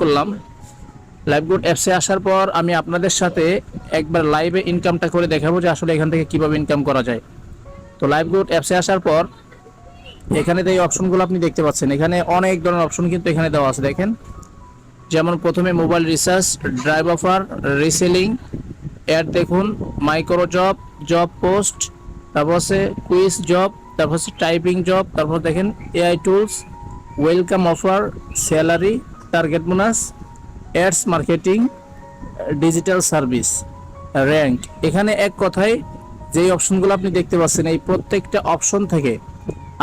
করলাম। Live LiveGood অ্যাপসে আসার পর আমি আপনাদের সাথে একবার লাইভে ইনকামটা করে দেখাবো যে আসলে এখান থেকে কীভাবে ইনকাম করা যায়। তো লাইভ লাইভগুড অ্যাপসে আসার পর এখানে এই অপশনগুলো আপনি দেখতে পাচ্ছেন, এখানে অনেক ধরনের অপশন কিন্তু এখানে দেওয়া আছে। দেখেন, যেমন প্রথমে mobile research drive offer reselling ad দেখুন মাইক্রো জব জব পোস্ট তারপর হচ্ছে কুইজ জব তারপর হচ্ছে টাইপিং জব তারপর দেখেন AI tools welcome offer salary target bonus ads marketing digital service rank এখানে এক কথায় যেই অপশনগুলো আপনি দেখতে পাচ্ছেন, এই প্রত্যেকটা অপশন থেকে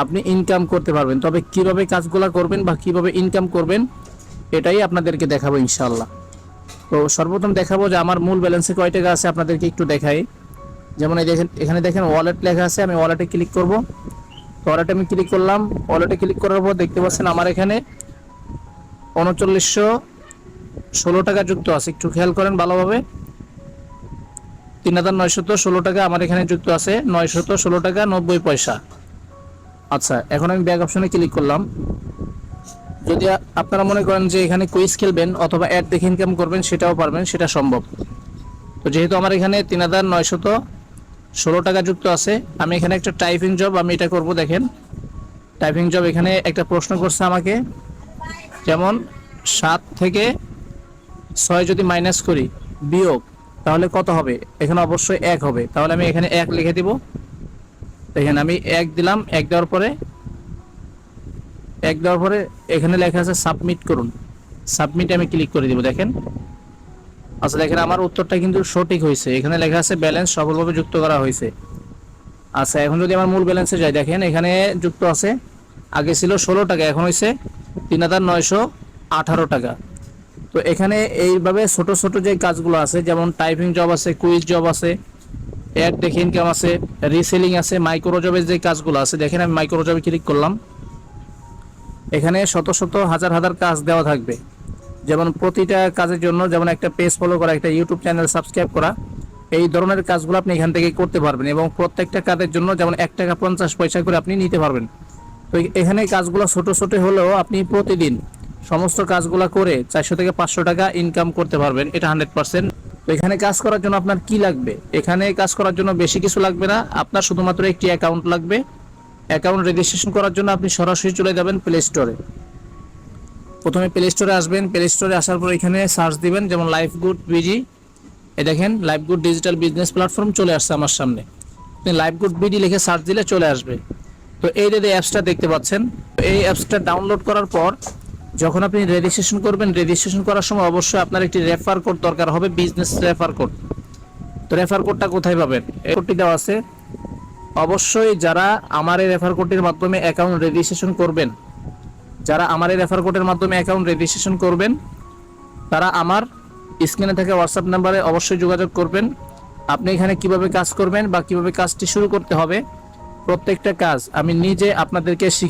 আপনি ইনকাম করতে পারবেন। তবে কীভাবে কাজগুলো করবেন বা কীভাবে ইনকাম করবেন, এটাই আপনাদেরকে দেখাবো ইনশাল্লাহ তো সর্বপ্রথম দেখাবো যে আমার মূল ব্যালেন্সে কয় টাকা আছে, আপনাদেরকে একটু দেখাই। যেমন এই দেখেন, এখানে দেখেন ওয়ালেট লেখা আছে, আমি ওয়ালেটে ক্লিক করব। ওয়ালেটে আমি ক্লিক করলাম ওয়ালেটে ক্লিক করার পর দেখতে পাচ্ছেন আমার এখানে উনচল্লিশশো ষোলো টাকা যুক্ত আছে। একটু খেয়াল করেন ভালোভাবে। তিন হাজার নয়শত ষোলো টাকা আমার এখানে যুক্ত আছে। নয়শত ষোলো টাকা নব্বই পয়সা। আচ্ছা এখন আমি ব্যাক অপশনে ক্লিক করলাম। যদি আপনারা মনে করেন যে এখানে কুইজ খেলবেন অথবা অ্যাড দেখে ইনকাম করবেন, সেটাও পারবেন, সেটা সম্ভব। তো যেহেতু আমার এখানে তিন হাজার নয়শত ষোলো টাকা যুক্ত আছে, আমি এখানে একটা টাইপিং জব, আমি এটা করব দেখেন। টাইপিং জব এখানে একটা প্রশ্ন করছে আমাকে। যেমন সাত থেকে ছয় যদি মাইনাস করি, বিয়োগ, তাহলে কত হবে? এখানে অবশ্যই এক হবে। তাহলে আমি এখানে এক লিখে দিব। দেখেন আমি এক দিলাম, এক দেওয়ার পরে, এক দেওয়ার পরে এখানে লেখা আছে সাবমিট করুন। সাবমিট আমি ক্লিক করে দিব, দেখেন। আচ্ছা দেখেন, আমার উত্তরটা কিন্তু সঠিক হয়েছে। এখানে লেখা আছে ব্যালেন্স সফলভাবে যুক্ত করা হয়েছে। আচ্ছা এখন যদি আমার মূল ব্যালেন্সে যাই, দেখেন, এখানে যুক্ত আছে। আগে ছিল ষোলো টাকা, এখন হয়েছে তিন হাজার নয়শো আঠারো টাকা। তো এখানে এইভাবে ছোট ছোট যে কাজগুলো আছে, যেমন টাইপিং জব আছে কুইজ জব আছে অ্যাড দেখে ইনকাম আছে রিসেলিং আছে মাইক্রো জবের যে কাজগুলো আছে, দেখেন আমি মাইক্রো জবে ক্লিক করলাম। এখানে শত শত হাজার হাজার কাজ দেওয়া থাকবে। যেমন প্রতিটা কাজের জন্য যেমন একটা পেজ ফলো করা, একটা ইউটিউব চ্যানেল সাবস্ক্রাইব করা, এই ধরনের কাজগুলো আপনি এখান থেকে করতে পারবেন এবং প্রত্যেকটা কাজের জন্য যেমন এক টাকা পঞ্চাশ পয়সা করে আপনি নিতে পারবেন। তো এখানে কাজগুলো ছোট ছোট হলেও আপনি প্রতিদিন সমস্ত কাজগুলো করে চারশো থেকে পাঁচশো টাকা ইনকাম করতে পারবেন, এটা হান্ড্রেড পার্সেন্ট তো এখানে কাজ করার জন্য আপনার কি লাগবে? এখানে কাজ করার জন্য বেশি কিছু লাগবে না, আপনার শুধুমাত্র একটি অ্যাকাউন্ট লাগবে। অ্যাকাউন্ট রেজিস্ট্রেশন করার জন্য আপনি সরাসরি চলে যাবেন প্লে স্টোরে প্রথমে প্লে স্টোরে আসবেন প্লে স্টোরে আসার পর এখানে সার্চ দিবেন, যেমন লাইফ গুড বিজি এ দেখেন Life Good digital business platform চলে আসছে আমার সামনে। আপনি লাইফ গুড বিডি লিখে সার্চ দিলে চলে আসবে। তো এই যে অ্যাপসটা দেখতে পাচ্ছেন এই অ্যাপসটা ডাউনলোড করার পর যখন আপনি রেজিস্ট্রেশন করবেন রেজিস্ট্রেশন করার সময় অবশ্যই আপনার একটি রেফার কোড দরকার হবে বিজনেস রেফার কোড তো রেফার কোডটা কোথায় পাবেন? এই কোডটি দেওয়া আছে। অবশ্যই যারা আমার এই রেফার কোডটির মাধ্যমে অ্যাকাউন্ট রেজিস্ট্রেশন করবেন, যারা আমার এই রেফার কোডের মাধ্যমে অ্যাকাউন্ট রেজিস্ট্রেশন করবেন, তারা আমার স্ক্রিনে থেকে হোয়াটসঅ্যাপ নাম্বারে অবশ্যই যোগাযোগ করবেন। আপনি এখানে কীভাবে কাজ করবেন বা কীভাবে কাজটি শুরু করতে হবে প্রত্যেকটা কাজ আমি নিজে আপনাদেরকে শিখিয়ে